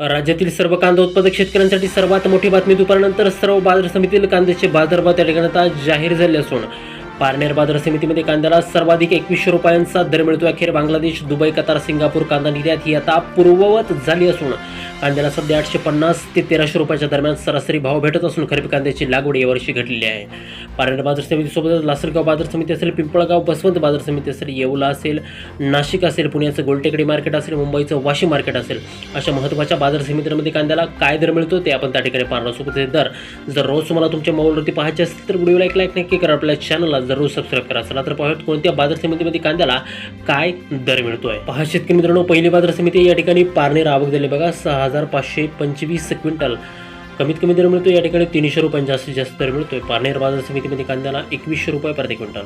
राज्यातील सर्व कांदा उत्पादक शेतकऱ्यांसाठी सर्वात मोठी बातमी दुपारनंतर सर्व बाजार समितीतील कांद्याचे बाजारभाव त्या ठिकाणी आता जाहीर झाले असून पारनेर बाजार समितीमध्ये कांद्याला सर्वाधिक एकवीसशे रुपयांचा दर मिळतो अखेर बांगलादेश दुबई कतार सिंगापूर कांदा निर्यात ही आता पूर्ववत झाली असून कांद्याला सध्या आठशे पन्नास ते तेराशे रुपयाच्या दरम्यान सरासरी भाव भेटत असून खरीप कांद्याची लागवड यावर्षी घडलेली आहे. पारनेर बाजार समितीसोबतच लासलगाव बाजार समिती असेल पिंपळगाव बसवंत बाजार समिती असेल येवला असेल नाशिक असेल पुण्याचं गोलटेकडी मार्केट असेल मुंबईचं वाशी मार्केट असेल अशा महत्त्वाच्या बाजार समितीमध्ये कांद्याला काय दर मिळतो ते आपण त्या ठिकाणी पाहणार असू ते दर जर रोज तुम्हाला तुमच्या मोबाईलवरती पाहायचे असेल तर व्हिडिओला एक लाईक नक्की करा आपल्या चॅनलला जरूर सबस्क्राईब करा. चला तर पाहूयात कोणत्या बाजार समितीमध्ये कांद्याला काय दर मिळतोय. पहा शेतकरी मित्रांनो पहिली बाजार समिती या ठिकाणी पारनेर आवक दिली बघा सहा हजार पाचशे पंचवीस क्विंटल. कमीत कमी दर मिळतो या ठिकाणी तीनशे रुपयांचा जास्तीत जास्त दर मिळतोय. पारनेर बाजार समितीमध्ये कांद्याला एकवीसशे रुपये प्रति क्विंटल.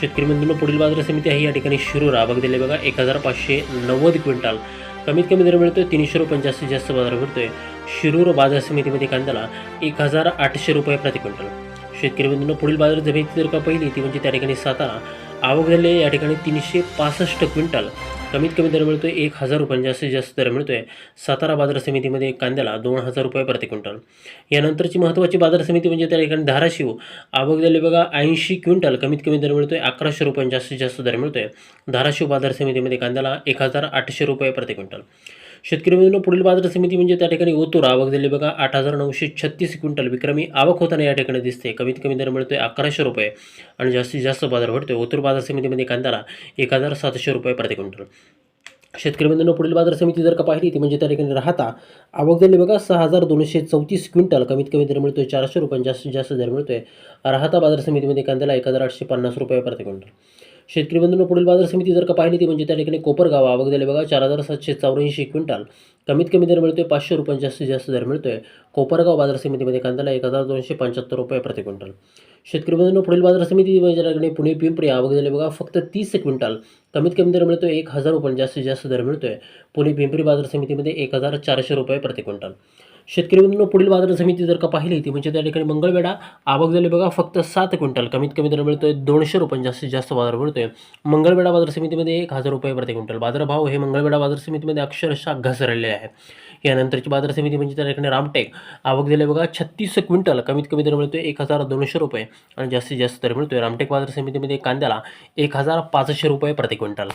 शेतकरी बंधूंना पुढील बाजार समिती आहे. या ठिकाणी शिरोरा बघ दिले बघा. एक हजार पाचशे नव्वद क्विंटल. कमीत कमी दर मिळतोय तीनशे रुपये जास्तीत जास्त बाजार मिळतोय. शिरूर बाजार समितीमध्ये कांद्याला एक हजार आठशे रुपये प्रति क्विंटल. शेतकरी बंधूंना पुढील बाजार जमिनीची जर का पहिली? ती म्हणजे त्या ठिकाणी सातारा. आवक झाले या ठिकाणी तीनशे पासष्ट क्विंटल. कमीत कमी दर मिळतोय एक हजार रुपयांनी जास्तीत जास्त दर मिळतो आहे सातारा बाजार समितीमध्ये कांद्याला दोन हजार रुपये प्रति क्विंटल. यानंतरची महत्त्वाची बाजार समिती म्हणजे त्या ठिकाणी धाराशिव. आवक झाली बघा ऐंशी क्विंटल. कमीत कमी दर मिळतो आहे अकराशे रुपयांनी जास्तीत जास्त दर मिळतो आहे धाराशिव बाजार समितीमध्ये कांद्याला एक हजार आठशे रुपये प्रति क्विंटल. शेतकरी मित्रांनो पुढील बाजार समिती म्हणजे त्या ठिकाणी ओतूर आवक झाली बघा आठ हजार नऊशे छत्तीस क्विंटल विक्रमी आवक होताना या ठिकाणी दिसते. कमीत कमी दर मिळतोय अकराशे रुपये आणि जास्तीत जास्त बाजार भरतोय ओतूर बाजार समितीमध्ये कांद्याला एक हजार सातशे रुपये प्रति क्विंटल. शेतकरी मित्रांनो पुढील बाजार समिती जर का पाहिली ती म्हणजे त्या ठिकाणी राहता आवक झाली बघा सहा हजार दोनशे चौतीस क्विंटल. कमीत कमी दर मिळतोय चारशे रुपये जास्तीत जास्त दर मिळतोय. राहता बाजार समितीमध्ये कांद्याला एक हजार आठशे पन्नास रुपये प्रति क्विंटल. शेतकरी बंधूंनो पुढील बाजार समिती जर का पाहिली ती म्हणजे त्या ठिकाणी कोपरगाव आवक झाले बघा चार हजार सातशे चौऱ्याऐंशी क्विंटल. कमीत कमी दर मिळतोय पाचशे रुपये जास्तीत जास्त दर मिळतोय. कोपरगाव बाजार समितीमध्ये कांद्याला एक हजार दोनशे पंच्याहत्तर रुपये प्रति क्विंटल. शेतकरी बंधूंनो पुढील बाजार समिती म्हणजे त्या ठिकाणी पुणे पिंपरी आवक झाले बघा फक्त तीस क्विंटल. कमीत कमी दर मिळतोय एक हजार रुपये जास्तीत जास्त दर मिळतोय. पुणे पिंपरी बाजार समितीमध्ये एक हजार चारशे रुपये प्रति क्विंटल. शेतकरी बंधूंनो पुढील बाजार समिती जर का पाहिली ती म्हणजे त्या ठिकाणी मंगळवेढा आवक झाली बघा फक्त सात क्विंटल. कमीत कमी दर मिळतोय दोनशे रुपये जास्तीत जास्त बाजार मिळतोय. मंगळवेढा बाजार समितीमध्ये एक हजार रुपये प्रति क्विंटल. बाजारभाव हे मंगळवेढा बाजार समितीमध्ये अक्षरशः घसरलेले आहे. यानंतरची बाजार समिती म्हणजे त्या ठिकाणी रामटेक. आवक झाली बघा छत्तीस क्विंटल. कमीत कमी दर मिळतोय एक हजार दोनशे रुपये आणि जास्तीत जास्त दर मिळतोय. रामटेक बाजार समितीमध्ये कांद्याला एक हजार पाचशे रुपये प्रति क्विंटल.